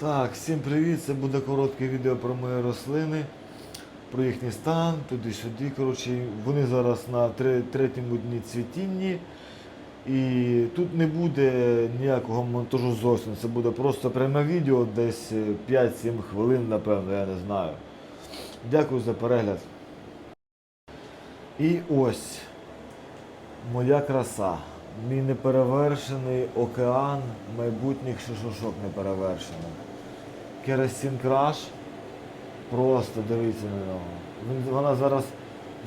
Так, всім привіт! Це буде коротке відео про мої рослини, про їхній стан, туди-сюди. Коротше, вони зараз на тре- третьому дні цвітінні. І тут не буде ніякого монтажу зовсім. Це буде просто пряме відео, десь е, 5-7 хвилин, напевно, я не знаю. Дякую за перегляд. І ось моя краса. Мій неперевершений океан майбутніх шишушок неперевершених. Керосин краш. Просто дивіться на нього. Вона зараз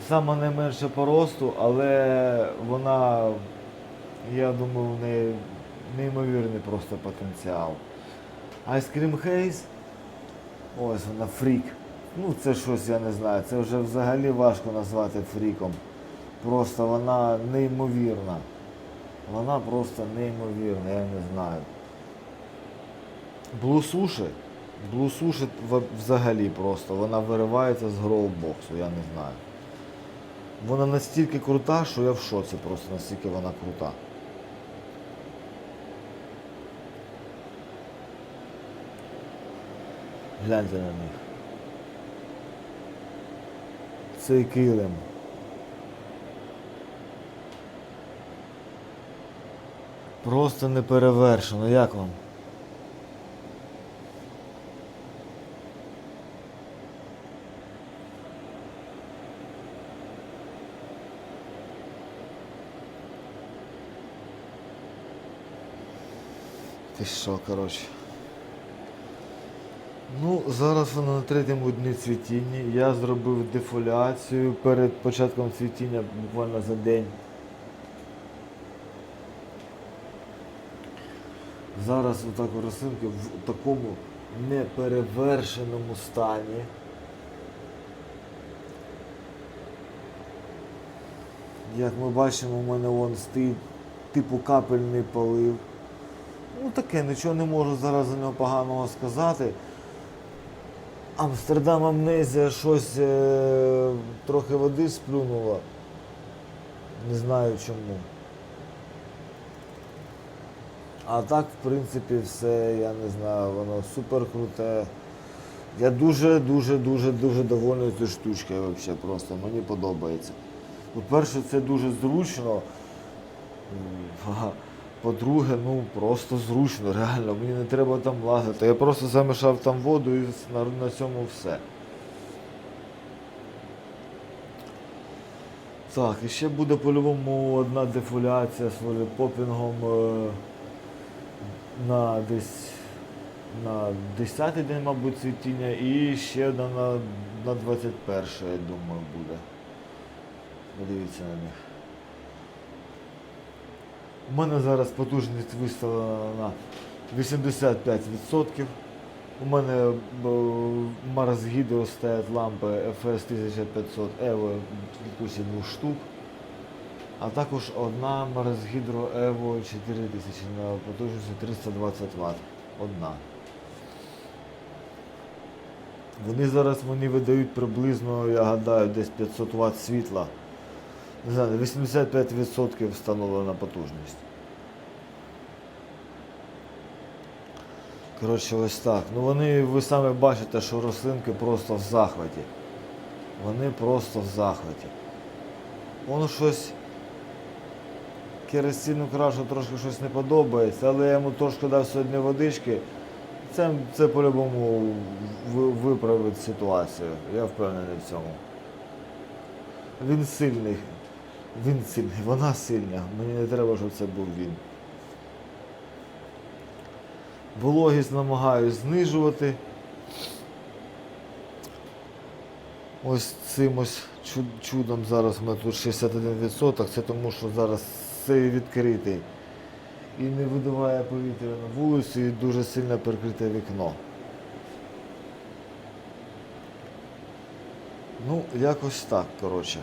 сама найменша по росту, але вона, я думаю, в неї неймовірний просто потенціал. Cream Haze. Ось вона фрік. Ну це щось я не знаю. Це вже взагалі важко назвати фріком. Просто вона неймовірна. Вона просто неймовірна, я не знаю. Блусуші. Блусуші взагалі просто. Вона виривається з гроубоксу, я не знаю. Вона настільки крута, що я в шоці просто, настільки вона крута. Гляньте на них. Цей килим. Просто неперевершено. Як вам? Ти що, коротше. Ну, зараз воно на третьому дні цвітіння. Я зробив дефоляцію перед початком цвітіння буквально за день. Зараз отак у рослинки в такому неперевершеному стані. Як ми бачимо, у мене вон стоїть типу капельний полив. Ну таке, нічого не можу зараз за нього поганого сказати. Амстердам амнезія щось е, трохи води сплюнула. Не знаю чому. А так, в принципі, все, я не знаю, воно супер круте. Я дуже, дуже, дуже, довольний цією штучкою взагалі, просто мені подобається. По-перше, це дуже зручно. По-друге, ну просто зручно, реально, мені не треба там лазити. Я просто замішав там воду і на, на цьому все. Так, і ще буде по-любому одна дефоляція з попінгом е, на десь на 10-й день, мабуть, цвітіння, і ще одна на, на 21 я думаю, буде. Подивіться на них. У мене зараз потужність виставлена на 85%. У мене Mars Hydro стоять лампи FS 1500 Evo кількості двох штук. А також одна Hydro Evo 4000 на потужністю 320 Вт. Одна. Вони зараз мені видають приблизно, я гадаю, десь 500 Вт світла. Не знаю, 85% встановлена потужність. Коротше, ось так. Ну вони, ви самі бачите, що рослинки просто в захваті. Вони просто в захваті. Воно щось керосину крашу трошки щось не подобається, але я йому трошки дав сьогодні водички. Це, це по-любому виправить ситуацію. Я впевнений в цьому. Він сильний. Він сильний, вона сильна. Мені не треба, щоб це був він. Вологість намагаюсь знижувати. Ось цим ось чудом зараз мене тут 61%, це тому що зараз цей відкритий і не видуває повітря на вулицю і дуже сильно прикрите вікно. Ну, якось так, коротше.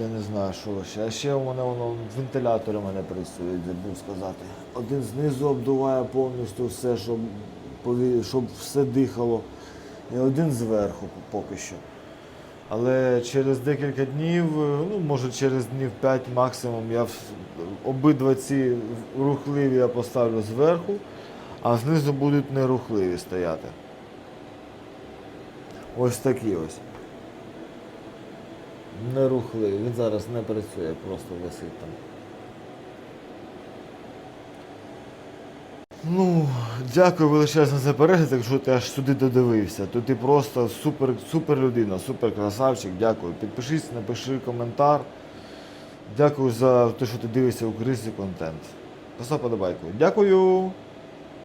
Я не знаю, що ще. А ще у мене воно вентилятори у мене працюють, забув сказати. Один знизу обдуває повністю все, щоб, щоб все дихало. І один зверху поки що. Але через декілька днів, ну може через днів 5 максимум, я обидва ці рухливі я поставлю зверху, а знизу будуть нерухливі стояти. Ось такі ось. Нерухливі. Він зараз не працює, просто висить там. Ну, дякую величезно за перегляд, якщо ти аж сюди додивився. То ти просто супер, супер людина, супер красавчик. Дякую. Підпишись, напиши коментар. Дякую за те, що ти дивишся український контент. Постав подобайку. Дякую!